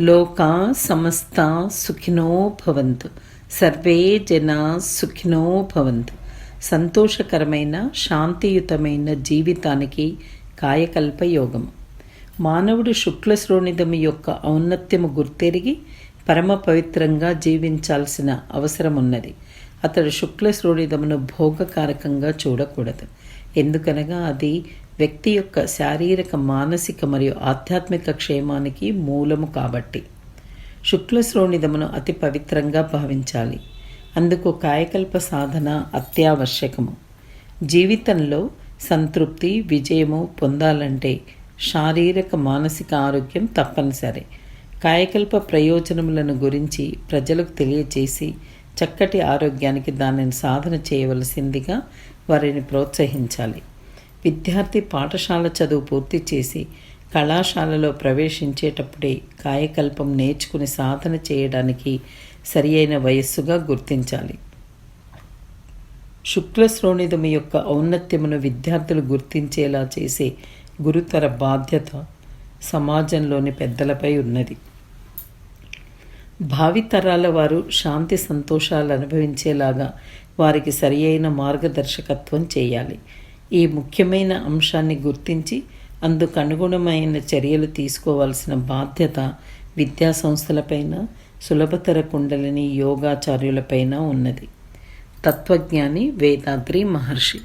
లోకా సమస్త సుఖినో భవంతు. సర్వే జనా సుఖినో భవంతు. సంతోషకరమైన శాంతియుతమైన జీవితానికి కాయకల్ప యోగము మానవుడు శుక్ల శ్రోణిదము యొక్క ఔన్నత్యము గుర్తెరిగి పరమ పవిత్రంగా జీవించాల్సిన అవసరం ఉన్నది అతడు శుక్ల శ్రోణిదమును భోగకారకంగా చూడకూడదు. ఎందుకనగా అది వ్యక్తి యొక్క శారీరక మానసిక మరియు ఆధ్యాత్మిక క్షేమానికి మూలము కాబట్టి. శుక్ల శ్రోణిదమును అతి పవిత్రంగా భావించాలి. అందుకు కాయకల్ప సాధన అత్యావశ్యకము. జీవితంలో సంతృప్తి విజయము పొందాలంటే శారీరక మానసిక ఆరోగ్యం తప్పనిసరి. కాయకల్ప ప్రయోజనములను గురించి ప్రజలకు తెలియజేసి చక్కటి ఆరోగ్యానికి దానిని సాధన చేయవలసిందిగా వారిని ప్రోత్సహించాలి. విద్యార్థి పాఠశాల చదువు పూర్తి చేసి కళాశాలలో ప్రవేశించేటప్పుడే కాయకల్పం నేర్చుకుని సాధన చేయడానికి సరి అయిన వయస్సుగా గుర్తించాలి. శుక్లశ్రోణిదము యొక్క ఔన్నత్యమును విద్యార్థులు గుర్తించేలా చేసే గురుతర బాధ్యత సమాజంలోని పెద్దలపై ఉన్నది. భావితరాల వారు శాంతి సంతోషాలు అనుభవించేలాగా వారికి సరి అయిన మార్గదర్శకత్వం చేయాలి. ఈ ముఖ్యమైన అంశాన్ని గుర్తించి అందుకు అనుగుణమైన చర్యలు తీసుకోవాల్సిన బాధ్యత విద్యాసంస్థలపైన సులభతర కుండలిని యోగాచార్యులపైన ఉన్నది. తత్వజ్ఞాని వేదాద్రి మహర్షి.